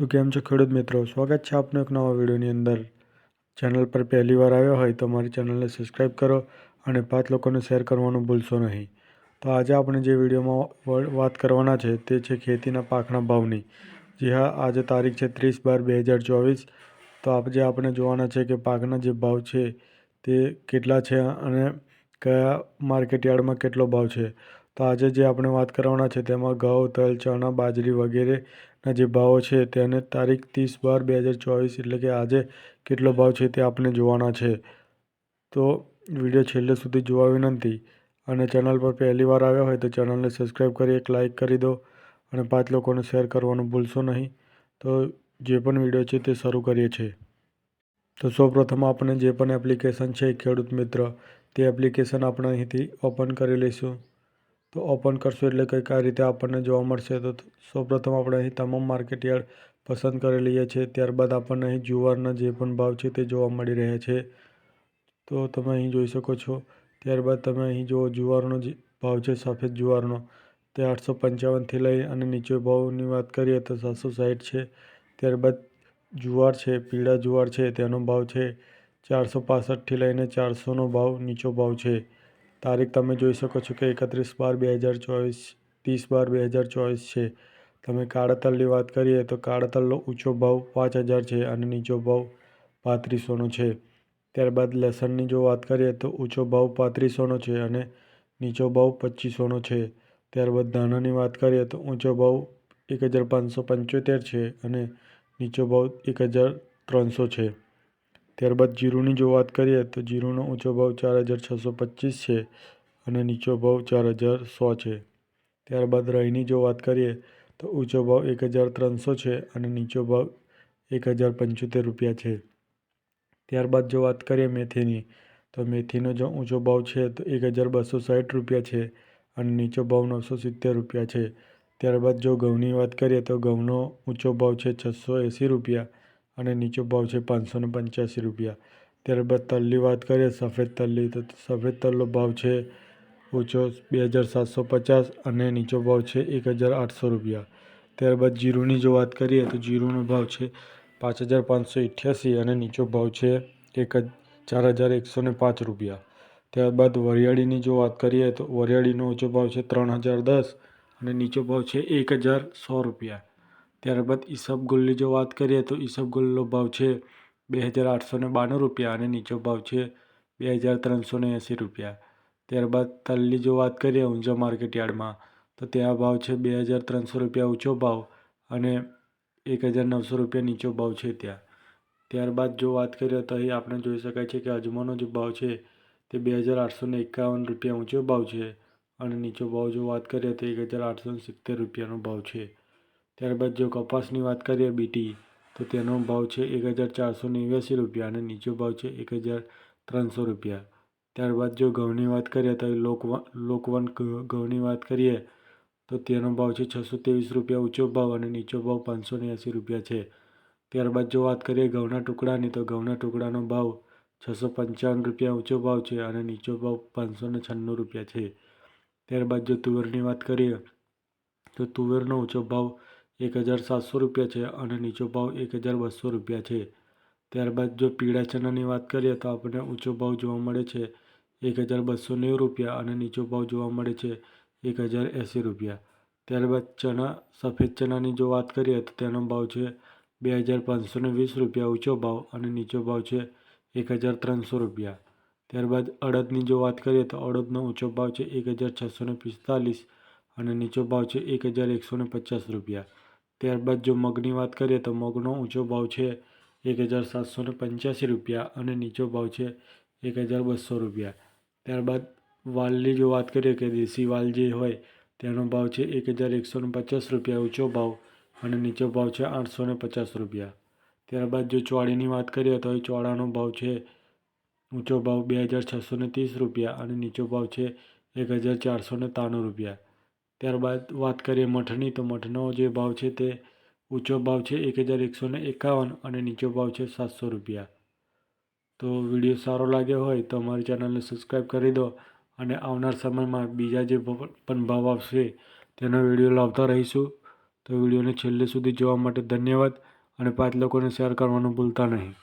તો કેમ છો ખેડૂત મિત્રો? સ્વાગત છે આપનો એક નવા વિડીયોની અંદર. ચેનલ પર પહેલી વાર આવ્યો હોય તો મારી ચેનલને સબસ્ક્રાઈબ કરો અને પાંચ લોકોને શેર કરવાનું ભૂલશો નહીં. તો આજે આપણે જે વિડીયોમાં વાત કરવાના છે તે છે ખેતીના પાકના ભાવની. જી હા, આજે તારીખ છે ત્રીસ બાર બે હજાર ચોવીસ. તો આજે આપણે જોવાના છે કે પાકના જે ભાવ છે તે કેટલા છે અને કયા માર્કેટ યાર્ડમાં કેટલો ભાવ છે. તો આજે જે આપણે વાત કરવાના છે તેમાં ઘઉં, તલ, ચણા, બાજરી વગેરેના જે ભાવો છે તેને તારીખ ત્રીસ બાર બે હજાર ચોવીસ એટલે કે આજે કેટલો ભાવ છે તે આપણે જોવાના છે. તો વીડિયો છેલ્લે સુધી જોવા વિનંતી અને ચેનલ પર પહેલી વાર આવ્યા હોય તો ચેનલને સબસ્ક્રાઈબ કરી એક લાઇક કરી દો અને પાંચ લોકોને શેર કરવાનું ભૂલશો નહીં. તો જે પણ વીડિયો છે તે શરૂ કરીએ છીએ તો સૌપ્રથમ આપણે જે પણ એપ્લિકેશન છે ખેડૂત મિત્ર તે એપ્લિકેશન આપણે અહીંથી ઓપન કરી લઈશું. તો ઓપન કરશું એટલે કંઈક આ રીતે આપણને જોવા મળશે. તો સૌપ્રથમ આપણે અહીં તમામ માર્કેટ યાર્ડ પસંદ કરી લઈએ છીએ. ત્યારબાદ આપણને અહીં જુવારના જે પણ ભાવ છે તે જોવા મળી રહ્યા છે. તો તમે અહીં જોઈ શકો છો. ત્યારબાદ તમે અહીં જુઓ, જુવારનો જે ભાવ છે, સફેદ જુવારનો, તે આઠસો પંચાવનથી લઈ અને નીચે ભાવની વાત કરીએ તો સાતસો સાઠ છે. ત્યારબાદ જુવાર છે, પીળા જુવાર છે, તેનો ભાવ છે ચારસો પાસઠથી લઈને ચારસોનો ભાવ નીચો ભાવ છે. તારીખ તમે જોઈ શકો છો કે એકત્રીસ બાર બે હજાર ચોવીસ, ત્રીસ બાર બે હજાર ચોવીસ છે. તમે કાળા તલની વાત કરીએ તો કાળાતલનો ઊંચો ભાવ પાંચ હજાર છે અને નીચો ભાવ પાંત્રીસોનો છે. ત્યારબાદ લસણની જો વાત કરીએ તો ઊંચો ભાવ પાંત્રીસોનો છે અને નીચો ભાવ પચીસોનો છે. ત્યારબાદ ધાણાની વાત કરીએ તો ઊંચો ભાવ એક હજાર પાંચસો પંચોતેર છે અને નીચો ભાવ એક હજાર ત્રણસો છે. ત્યારબાદ જીરુંની જો વાત કરીએ તો જીરુંનો ઊંચો ભાવ ચાર હજાર છસો પચીસ છે અને નીચો ભાવ ચાર હજાર સો છે. ત્યારબાદ રાઈની જો વાત કરીએ તો ઊંચો ભાવ એક હજાર ત્રણસો છે અને નીચો ભાવ એક હજાર પંચોતેર રૂપિયા છે. ત્યારબાદ જો વાત કરીએ મેથીની, તો મેથીનો જો ઊંચો ભાવ છે તો એક હજાર બસો સાઠ રૂપિયા છે અને નીચો ભાવ નવસો સિત્તેર રૂપિયા છે. ત્યારબાદ જો ઘઉંની વાત કરીએ તો ઘઉંનો ઊંચો ભાવ છે છસો એંસી રૂપિયા અને નીચો ભાવ છે પાંચસો ને પંચ્યાસી રૂપિયા. ત્યારબાદ તલની વાત કરીએ, સફેદ તલની, તો સફેદ તલનો ભાવ છે ઊંચો બે હજાર સાતસો પચાસ અને નીચો ભાવ છે એક હજાર આઠસો રૂપિયા. ત્યારબાદ જીરુંની જો વાત કરીએ, તો જીરુંનો ભાવ છે પાંચ હજાર પાંચસો અઠ્યાસી અને નીચો ભાવ છે એક ચાર હજાર એકસો ને પાંચ રૂપિયા. ત્યારબાદ વરિયાળીની જો વાત કરીએ, તો વરિયાળીનો ઊંચો ભાવ છે ત્રણ હજાર દસ અને નીચો ભાવ છે એક હજાર સો રૂપિયા. ત્યારબાદ ઈસબગુલની જો વાત કરીએ તો ઈસબગુલનો ભાવ છે બે હજાર આઠસો ને બાણું રૂપિયા અને નીચો ભાવ છે બે હજાર ત્રણસો ને એંસી રૂપિયા. ત્યારબાદ તલની જો વાત કરીએ ઊંઝા માર્કેટ યાર્ડમાં, તો ત્યાં ભાવ છે બે હજાર ત્રણસો રૂપિયા ઊંચો ભાવ અને એક હજાર નવસો રૂપિયા નીચો ભાવ છે ત્યાં. ત્યારબાદ જો વાત કરીએ તો અહીં આપણે જોઈ શકાય છે કે અજમાનો જે ભાવ છે તે બે હજાર આઠસો ને એકાવન રૂપિયા ઊંચો ભાવ છે અને નીચો ભાવ જો વાત કરીએ તો એક હજાર આઠસો સિત્તેર રૂપિયાનો ભાવ છે. ત્યારબાદ જો કપાસની વાત કરીએ બીટી, તો તેનો ભાવ છે એક હજાર ચારસો નેવ્યાસી રૂપિયા અને નીચો ભાવ છે એક હજાર ત્રણસો રૂપિયા. ત્યારબાદ જો ઘઉંની વાત કરીએ તો લોકવન લોકવન ઘઉંની વાત કરીએ, તો તેનો ભાવ છે છસો ત્રેવીસ રૂપિયા ઊંચો ભાવ અને નીચો ભાવ પાંચસો એંસી રૂપિયા છે. ત્યારબાદ જો વાત કરીએ ઘઉંના ટુકડાની, તો ઘઉંના ટુકડાનો ભાવ છસો પંચાવન રૂપિયા ઊંચો ભાવ છે અને નીચો ભાવ પાંચસો ને છન્નું રૂપિયા છે. ત્યારબાદ જો તુવેરની વાત કરીએ, તો તુવેરનો ઊંચો ભાવ એક હજાર સાતસો રૂપિયા છે અને નીચો ભાવ એક હજાર બસો રૂપિયા છે. ત્યારબાદ જો પીળા ચણાની વાત કરીએ તો આપણને ઊંચો ભાવ જોવા મળે છે એક હજાર બસો નેવું રૂપિયા અને નીચો ભાવ જોવા મળે છે એક હજાર એંસી રૂપિયા. ત્યારબાદ ચણા, સફેદ ચણાની જો વાત કરીએ તો તેનો ભાવ છે બે હજાર પાંચસો ને વીસ રૂપિયા ઊંચો ભાવ અને નીચો ભાવ છે એક હજાર ત્રણસો રૂપિયા. ત્યારબાદ અડદની જો વાત કરીએ તો અડદનો ઊંચો ભાવ છે એક હજાર છસો ને પિસ્તાલીસ અને નીચો ભાવ છે એક હજાર એકસો ને પચાસ રૂપિયા. ત્યારબાદ જો મગની વાત કરીએ તો મગનો ઊંચો ભાવ છે એક હજાર સાતસો ને પંચ્યાસી રૂપિયા અને નીચો ભાવ છે એક હજાર બસો રૂપિયા. ત્યારબાદ વાલની જો વાત કરીએ કે દેશી વાલ જે હોય તેનો ભાવ છે એક હજાર એકસો ને પચાસ રૂપિયા ઊંચો ભાવ અને નીચો ભાવ છે આઠસો ને પચાસ રૂપિયા. ત્યારબાદ જો ચોળીની વાત કરીએ તો એ ચોળાનો ભાવ છે ઊંચો ભાવ બે હજાર છસો ને ત્રીસ રૂપિયા અને નીચો ભાવ છે એક હજાર ચારસો ને ત્રાણું રૂપિયા. ત્યારબાદ વાત કરીએ મઠની, તો મઠનો જે ભાવ છે તે ઊંચો ભાવ છે એક હજાર એકસો ને એકાવન અને નીચો ભાવ છે સાતસો રૂપિયા. તો વીડિયો સારો લાગ્યો હોય તો અમારી ચેનલને સબસ્ક્રાઈબ કરી દો અને આવનાર સમયમાં બીજા જે પણ ભાવ આવશે તેનો વીડિયો લાવતા રહીશું. તો વિડીયોને છેલ્લે સુધી જોવા માટે ધન્યવાદ અને પાંચ લોકોને શેર કરવાનું ભૂલતા નહીં.